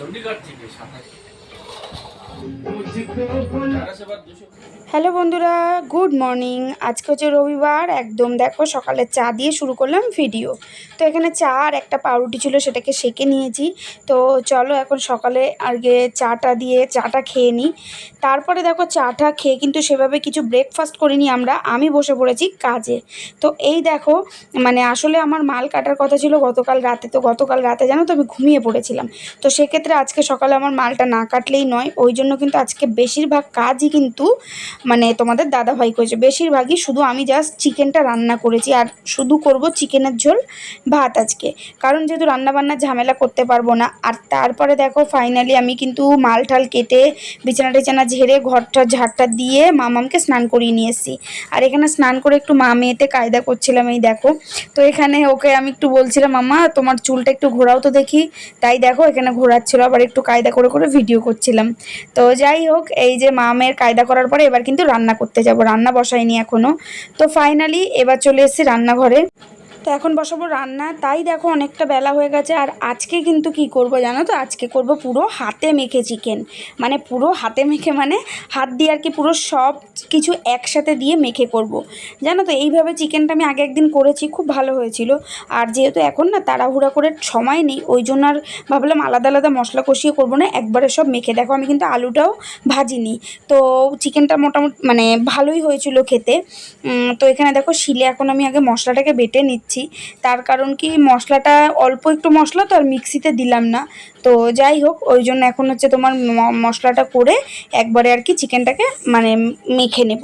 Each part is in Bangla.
전기 같은 게 상당히 হ্যালো বন্ধুরা, গুড মর্নিং। আজকে হচ্ছে রবিবার, একদম দেখো সকালে চা দিয়ে শুরু করলাম ভিডিও। তো এখানে চা আর একটা পাউরুটি ছিল, সেটাকে সেকে নিয়েছি। তো চলো এখন সকালে আগে চাটা দিয়ে চাটা খেয়ে নিই। তারপরে দেখো চাটা খেয়ে কিন্তু সেভাবে কিছু ব্রেকফাস্ট করিনি আমরা, আমি বসে পড়েছি কাজে। তো এই দেখো মানে আসলে আমার মাল কাটার কথা ছিল গতকাল রাতে, তো গতকাল রাতে জানো তো আমি ঘুমিয়ে পড়েছিলাম। তো সেক্ষেত্রে আজকে সকালে আমার মালটা না কাটলেই নয়, ওই জন্য কিন্তু আজকে বেশিরভাগ কাজই কিন্তু মানে তোমাদের দাদাভাই করেছে। বেশিরভাগই শুধু আমি জাস্ট চিকেনটা রান্না করেছি, আর শুধু করব চিকেনের ঝোল, ভাত আজকে। কারণ যেহেতু রান্নাবান্নার ঝামেলা করতে পারব না, আর তারপরে দেখো ফাইনালি আমি কিন্তু মাল ঠাল কেটে বিছানা টিছানা ঝেড়ে, ঘরটা ঝাড়টা দিয়ে মামামকে স্নান করিয়ে নিয়ে এসেছি। আর এখানে স্নান করে একটু মা মেয়েতে কায়দা করছিলাম, এই দেখো। তো এখানে ওকে আমি একটু বলছিলাম, মামা, তোমার চুলটা একটু ঘোরাও তো দেখি। তাই দেখো এখানে ঘোরাচ্ছিল, আবার একটু কায়দা করে করে ভিডিও করছিলাম। তো যাই হোক, এই যে মা মেয়ের কায়দা করার পরে এবার কিন্তু রান্না করতে যাব। রান্না বসাইনি এখনও তো ফাইনালি এবার চলে এসেছি রান্নাঘরে। তো এখন বসাবো রান্না। তাই দেখো অনেকটা বেলা হয়ে গেছে। আর আজকে কিন্তু কি করব জানো তো? আজকে করব পুরো হাতে মেখে চিকেন মানে পুরো হাতে মেখে মানে হাত দিয়ে আর কি পুরো সব কিছু একসাথে দিয়ে মেখে করব। জানো তো? এইভাবে চিকেনটা আমি আগে একদিন করেছি, খুব ভালো হয়েছিল। আর যেহেতু এখন না তাড়াহুড়া করে সময় নেই, ওই জন্য আর ভাবলাম আলাদা আলাদা মশলা কষিয়ে করব না, একবারে সব মেখে। দেখো আমি কিন্তু আলুটাও ভাজিনি। তো চিকেনটা মোটামুটি মানে ভালোই হয়েছিল খেতে। তো এখানে দেখো শিলে এখন আমি আগে মশলাটাকে বেটে নিচ্ছি। তার কারণ কি, মশলাটা অল্প একটু মশলা তো আর মিক্সিতে দিলাম না। তো যাই হোক, ওই জন্য এখন হচ্ছে তোমার মশলাটা করে একবারে আর কি চিকেনটাকে মানে মেখে নেব।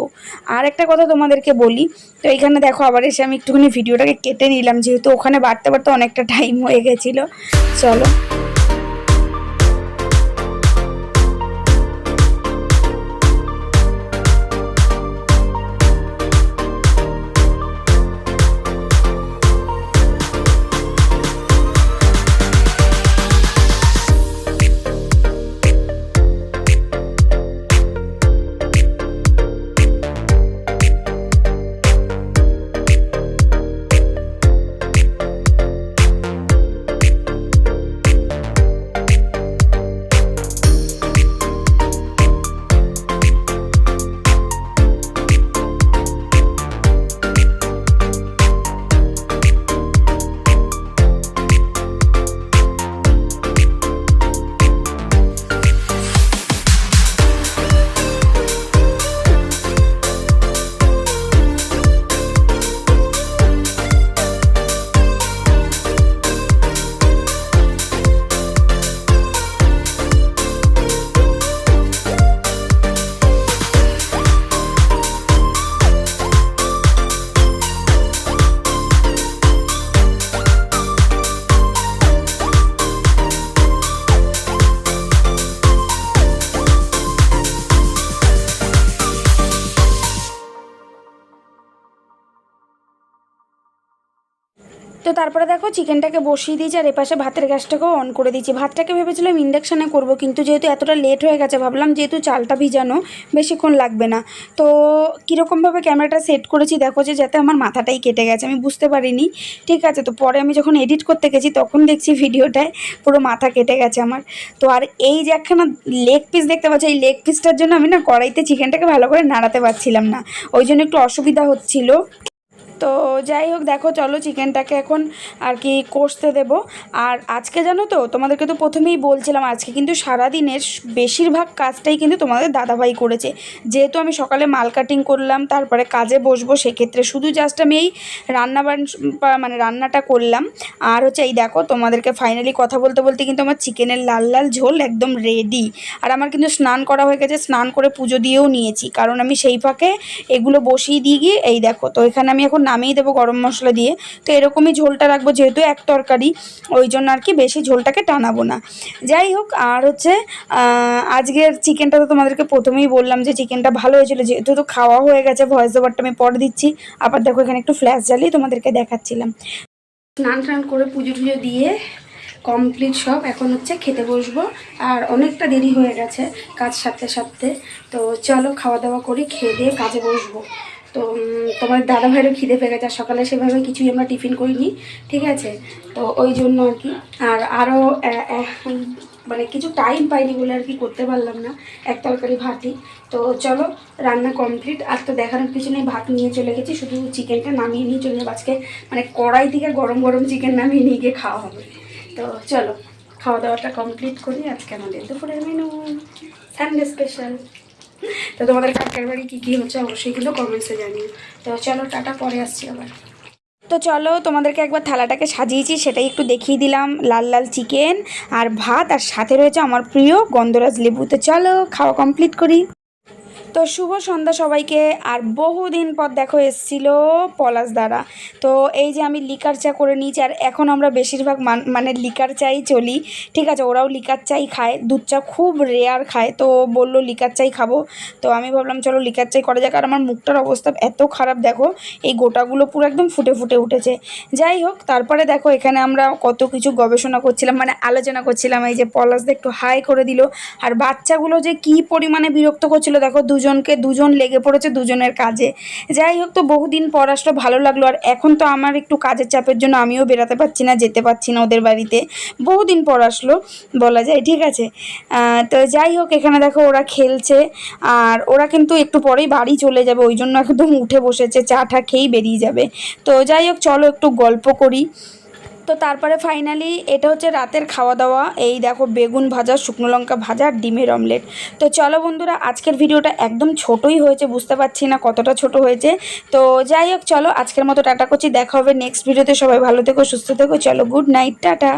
আর একটা কথা তোমাদেরকে বলি, তো এখানে দেখো আবার এসে আমি একটুখানি ভিডিওটাকে কেটে নিলাম, যেহেতু ওখানে বাড়তে বাড়তে অনেকটা টাইম হয়ে গেছিল। চলো। তো তারপরে দেখো চিকেনটাকে বসিয়ে দিয়েছি, আর এপাশে ভাতের গ্যাসটাকেও অন করে দিয়েছি। ভাতটাকে ভেবেছিলাম ইন্ডাকশানে করব, কিন্তু যেহেতু এতটা লেট হয়ে গেছে, ভাবলাম যেহেতু চালটা ভিজানো, বেশিক্ষণ লাগবে না। তো কীরকমভাবে ক্যামেরাটা সেট করেছি, দেখো যে যাতে আমার মাথাটাই কেটে গেছে, আমি বুঝতে পারিনি। ঠিক আছে, তো পরে আমি যখন এডিট করতে গেছি, তখন দেখছি ভিডিওটায় পুরো মাথা কেটে গেছে আমার। তো আর এই যে একখানা লেগ পিস দেখতে পাচ্ছি, এই লেগ পিসটার জন্য আমি না কড়াইতে চিকেনটাকে ভালো করে নাড়াতে পারছিলাম না। ওই জন্য একটু অসুবিধা হচ্ছিল। তো যাই হোক, দেখো, চলো চিকেনটাকে এখন আর কি কষতে দেব। আর আজকে জানো তো, তোমাদেরকে তো প্রথমেই বলছিলাম আজকে, কিন্তু সারাদিনের বেশিরভাগ কাজটাই কিন্তু তোমাদের দাদাভাই করেছে। যেহেতু আমি সকালে মাল কাটিং করলাম, তারপরে কাজে বসবো, সেক্ষেত্রে শুধু জাস্ট আমি এই রান্না মানে রান্নাটা করলাম। আর হচ্ছে এই দেখো, তোমাদেরকে ফাইনালি কথা বলতে বলতে কিন্তু আমার চিকেনের লাল লাল ঝোল একদম রেডি আর আমার কিন্তু স্নান করা হয়ে গেছে, স্নান করে পুজো দিয়েও নিয়েছি। কারণ আমি সেই ফাঁকে এগুলো বসিয়ে দিয়ে গিয়ে, এই দেখো, তো এখানে আমি এখন নামিয়ে দেবো গরম মশলা দিয়ে। তো এরকমই ঝোলটা রাখব, যেহেতু এক তরকারি, ওই জন্য আর কি বেশি ঝোলটাকে টানাবো না। যাই হোক, আর হচ্ছে আজকের চিকেনটা তো তোমাদেরকে প্রথমেই বললাম যে চিকেনটা ভালো হয়েছিল, যেহেতু তো খাওয়া হয়ে গেছে ভয়েস ওভারটা আমি পরে দিচ্ছি। আবার দেখো, এখানে একটু ফ্ল্যাশ জ্বালিয়ে তোমাদেরকে দেখাচ্ছিলাম। স্নান টান করে পুজো টুজো দিয়ে কমপ্লিট সব এখন হচ্ছে খেতে বসবো। আর অনেকটা দেরি হয়ে গেছে কাজ সারতে সারতে। তো চলো, খাওয়া দাওয়া করি, খেয়ে দিয়ে কাজে বসবো। তো তোমার দাদা ভাইয়েরও খিদে পেয়ে গেছে, আর সকালে সেভাবে কিছুই আমরা টিফিন করিনি, ঠিক আছে? তো ওই জন্য আর কি। আর আরও মানে কিছু টাইম পাইনি বলে আর কি করতে পারলাম না, এক তরকারি ভাতই। তো চলো, রান্না কমপ্লিট আর তো দেখানোর কিছু নেই, ভাত নিয়ে চলে গেছি, শুধু চিকেনটা নামিয়ে নিয়ে চলে যাব। আজকে মানে কড়াই থেকে গরম গরম চিকেন নামিয়ে নিয়ে গিয়ে খাওয়া হবে। তো চলো, খাওয়া দাওয়াটা কমপ্লিট করি। আজকে আমাদের দুপুরের মেনু সানডে স্পেশাল তো তোমাদের কাকার বাড়ি কী কী হচ্ছে অবশ্যই কিন্তু কমেন্টসে জানিও। তো চলো, টাটা, পরে আসছি আবার। তো চলো, তোমাদেরকে একবার থালাটাকে সাজিয়েছি, সেটাই একটু দেখিয়ে দিলাম, লাল লাল চিকেন আর ভাত, আর সাথে রয়েছে আমার প্রিয় গন্ধরাজ লেবু। তো চলো, খাওয়া কমপ্লিট করি। তো শুভ সন্ধ্যা সবাইকে। আর বহুদিন পর দেখো এসছিল পলাশ দ্বারা তো এই যে আমি লিকার চা করে নিয়েছি, আর এখন আমরা বেশিরভাগ মান- লিকার চাই চলি। ঠিক আছে, ওরাও লিকার চাই খায়, দুধ চা খুব রেয়ার খায়। তো বলল, লিকার চাই খাব। তো আমি ভাবলাম, চলো লিকার চাই করা যাক। আর আমার মুখটার অবস্থা এত খারাপ, দেখো। এই গোটাগুলো পুরো একদম ফুটে ফুটে উঠেছে। যাই হোক, তারপরে দেখো, এখানে আমরা কত কিছু গবেষণা করছিলাম মানে আলোচনা করছিলাম। এই যে পলাশদা একটু হাই করে দিল। আর বাচ্চাগুলো যে কি পরিমাণে বিরক্ত করছিল, দেখো দুজনকে, দুজন লেগে পড়েছে, দুজনের কাজে। যাই হোক, তো বহুদিন পর আসলো, ভালো লাগল। আর এখন তো আমার একটু কাজের চাপের জন্য আমিও বেরাতে পারছি না, যেতে পারছি না ওদের বাড়িতে। বহুদিন পর আসলো, বলা যায়, ঠিক আছে? তো যাই হোক, এখানে দেখো ওরা খেলছে। আর ওরা কিন্তু একটু পরেই বাড়ি চলে যাবে, ওই জন্য একদম উঠে বসেছে, চা টা খেয়েই বেরিয়ে যাবে। তো যাই হোক, চলো একটু গল্প করি। তো তারপরে ফাইনালি এটা হচ্ছে রাতের খাওয়া দাওয়া এই দেখো বেগুন ভাজা, শুকনো লঙ্কা ভাজা আর ডিমের অমলেট তো চলো বন্ধুরা, আজকের ভিডিওটা একদম ছোটই হয়েছে, বুঝতে পারছি না কতটা ছোট হয়েছে। তো যাই হোক, চলো আজকের মতো টাটা করছি, দেখা হবে নেক্সট ভিডিওতে সবাই ভালো থেকো, সুস্থ থেকো, চলো গুড নাইট টাটা।